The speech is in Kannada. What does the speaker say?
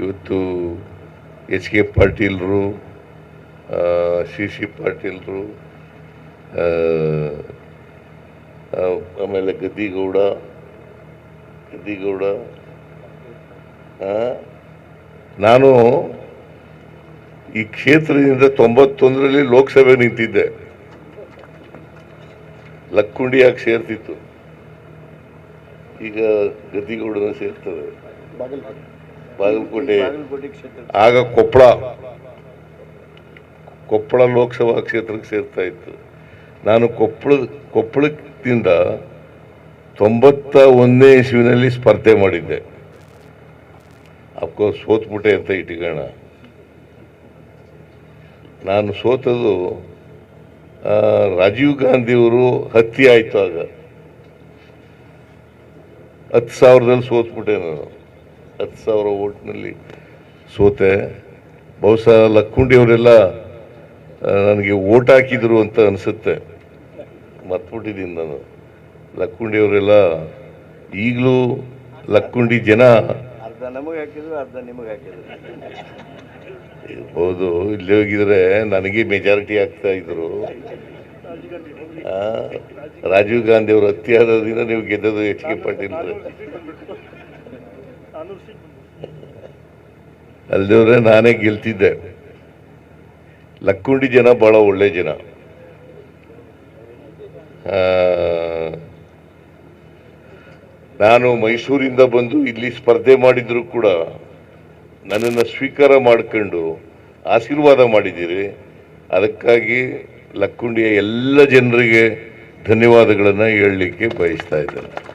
ಇವತ್ತು ಎಚ್ ಕೆ ಪಾಟೀಲ್ರು ಸಿ ಸಿ ಪಾಟೀಲ್ರು ಆಮೇಲೆ ಗದ್ದಿಗೌಡ ಗದ್ದಿಗೌಡ ನಾನು ಈ ಕ್ಷೇತ್ರದಿಂದ ತೊಂಬತ್ತೊಂದರಲ್ಲಿ ಲೋಕಸಭೆ ನಿಂತಿದ್ದೆ. ಲಕ್ಕುಂಡಿಯಾಗಿ ಸೇರ್ತಿತ್ತು ಈಗ ಗದ್ದಿಗೌಡನ ಸೇರ್ತದೆ. ಬಾಗಲಕೋಟೆ ಆಗ ಕೊಪ್ಪಳ ಕೊಪ್ಪಳ ಲೋಕಸಭಾ ಕ್ಷೇತ್ರಕ್ಕೆ ಸೇರ್ತಾ ಇತ್ತು. ನಾನು ಕೊಪ್ಪಳ ಕೊಪ್ಪಳದಿಂದ ತೊಂಬತ್ತ ಒಂದನೇ ಇಸುವಿನಲ್ಲಿ ಸ್ಪರ್ಧೆ ಮಾಡಿದ್ದೆ. ಅಫ್ಕೋರ್ಸ್ ಸೋತ್ಬಿಟ್ಟೆ ಅಂತ ಇಟ್ಕೋಣ ನಾನು ಸೋತದು ರಾಜೀವ್ ಗಾಂಧಿಯವರು ಹತ್ಯೆ ಆಯಿತು ಆಗ. ಹತ್ತು ಸಾವಿರದಲ್ಲಿ ಸೋತ್ಬಿಟ್ಟೆ ನಾನು. ಹತ್ತು ಸಾವಿರ ಓಟ್ನಲ್ಲಿ ಸೋತೆ. ಬಹುಶಃ ಲಕ್ಕುಂಡಿಯವರೆಲ್ಲ ನನಗೆ ಓಟ್ ಹಾಕಿದ್ರು ಅಂತ ಅನಿಸುತ್ತೆ. ಮರ್ತ್ಬಿಟ್ಟಿದ್ದೀನಿ ನಾನು. ಲಕ್ಕುಂಡಿಯವರೆಲ್ಲ ಈಗಲೂ ಲಕ್ಕುಂಡಿ ಜನ. ಅರ್ಧ ನಮಗೆ ಹಾಕಿದ್ರು ಅರ್ಧ ನಿಮಗೆ ಹಾಕಿದ್ರು. ಇರ್ಬೋದು ಇಲ್ಲಿ ಹೋಗಿದ್ರೆ ನನಗೆ ಮೆಜಾರಿಟಿ ಆಗ್ತಾ ಇದ್ರು. ರಾಜೀವ್ ಗಾಂಧಿ ಅವರು ಹತ್ಯೆ ಆದ ದಿನ ನೀವು ಗೆದ್ದದು ಎಚ್ ಕೆ ಪಾಟೀಲ್ ಅಲ್ದವ್ರೆ ನಾನೇ ಗೆಲ್ತಿದ್ದೆ. ಲಕ್ಕುಂಡಿ ಜನ ಬಹಳ ಒಳ್ಳೆ ಜನ. ನಾನು ಮೈಸೂರಿಂದ ಬಂದು ಇಲ್ಲಿ ಸ್ಪರ್ಧೆ ಮಾಡಿದ್ರು ಕೂಡ ನನ್ನನ್ನು ಸ್ವೀಕಾರ ಮಾಡಿಕೊಂಡು ಆಶೀರ್ವಾದ ಮಾಡಿದ್ದೀರಿ. ಅದಕ್ಕಾಗಿ ಲಕ್ಕುಂಡಿಯ ಎಲ್ಲ ಜನರಿಗೆ ಧನ್ಯವಾದಗಳನ್ನು ಹೇಳಲಿಕ್ಕೆ ಬಯಸ್ತಾ ಇದ್ದೇನೆ.